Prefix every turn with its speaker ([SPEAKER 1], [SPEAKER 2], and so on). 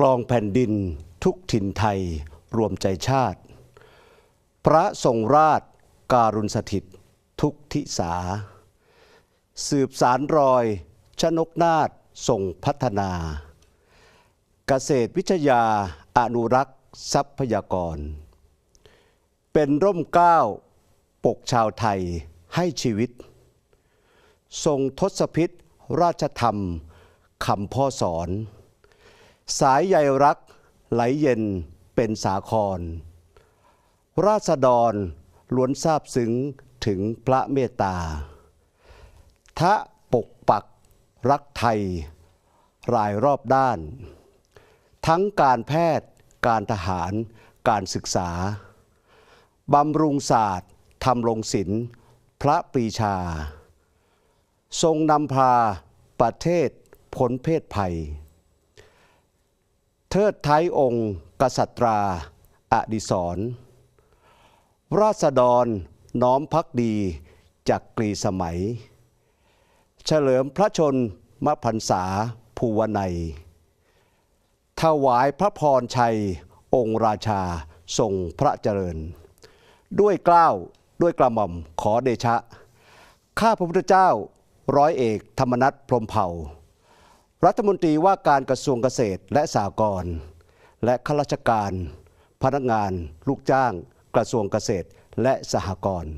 [SPEAKER 1] คลองแผ่นดินทุกถิ่นไทยรวมใจชาติ พระทรงราชการุณสถิตทุกทิสา สืบสารรอย ชนกนาฏทรงพัฒนา เกษตรวิทยาอนุรักษ์ทรัพยากร เป็นร่มเกล้าปกชาวไทยให้ชีวิต ทรงทศพิษราชธรรมคำพ่อสอน สายใยรักไหลเย็นเป็นสาคร ราษฎรล้วนทราบซึ้งถึงพระเมตตา ทะปกปักรักไทย รายรอบด้าน ทั้งการแพทย์การทหารการศึกษา บำรุงศาสตร์ทำรงศิลป์พระปรีชา ทรงนำพาประเทศพ้นเพศภัย ทิดไทยองค์ กษัตราอดิศรราษฎรน้อมพักดีจากกรีสมัย เฉลิมพระชนมพรรษาภูวนัย ถวายพระพรชัยองค์ราชาทรงพระเจริญ ด้วยกล้าวด้วยกระหม่อมขอเดชะ ข้าพระพุทธเจ้าร้อยเอกธรรมนัฐพรมเผ่า รัฐมนตรีว่าการกระทรวงเกษตรและสหกรณ์และข้าราชการ พนักงาน ลูกจ้าง กระทรวงเกษตรและสหกรณ์